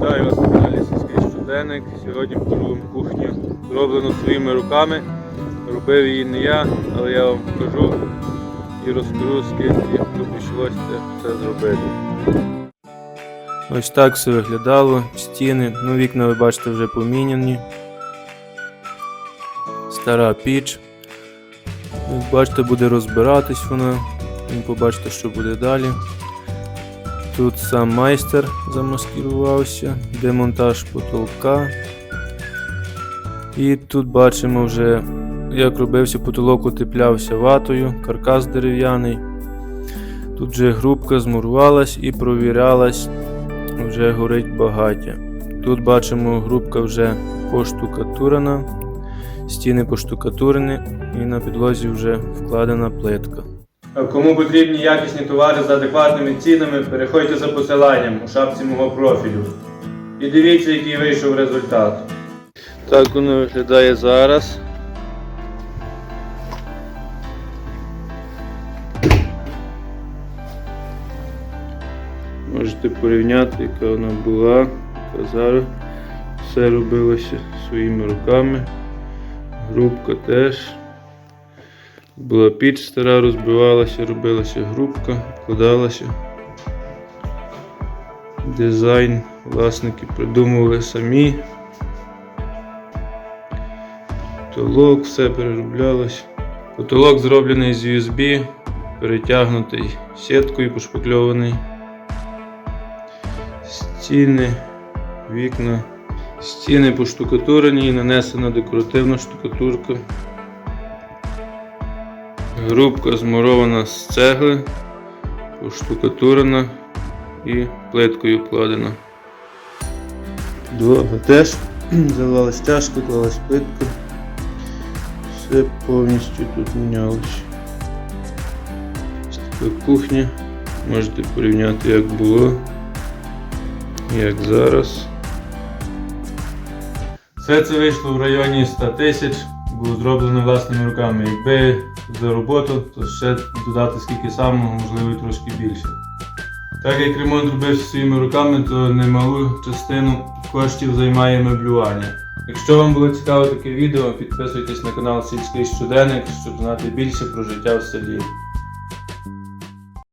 Вітаю вас на Сільський щоденник. Сьогодні покажу кухню, зроблену своїми руками. Робив її не я, але я вам покажу і розкажу, скільки обійшлося це зробити. Ось так все виглядало, стіни, ну вікна ви бачите вже поміняні. Стара піч. Як бачите, буде розбиратись вона. Побачите, що буде далі. Тут сам майстер замаскирувався, демонтаж потолка. І тут бачимо вже, як робився потолок, утеплявся ватою, каркас дерев'яний. Тут вже грубка змурувалась і провірялась, вже горить багаття. Тут бачимо, грубка вже поштукатурена, стіни поштукатурені і на підлозі вже вкладена плитка. Кому потрібні якісні товари з адекватними цінами, переходьте за посиланням у шапці мого профілю. І дивіться, який вийшов результат. Так воно виглядає зараз. Можете порівняти, яка вона була, яка зараз. Все робилося своїми руками. Грубка теж. Була піч стара, розбивалася, робилася грубка, вкладалася. Дизайн власники придумували самі. Потолок, все перероблялось. Потолок зроблений з USB, перетягнутий сіткою, пошпакльований. Стіни, вікна. Стіни поштукатурені і нанесена декоративна штукатурка. Грубка змурована з цегли, поштукатурена і плиткою вкладена. Підлога теж заливалась тяжко, клалась плитка. Все повністю тут мінялося. Ось така кухня. Можете порівняти як було, як зараз. Все це вийшло в районі 100 тисяч, було зроблено власними руками. Якби за роботу, то ще додати скільки самого, можливо, і трошки більше. Так як ремонт робився своїми руками, то немалу частину коштів займає меблювання. Якщо вам було цікаво таке відео, підписуйтесь на канал Сільський щоденник, щоб знати більше про життя в селі.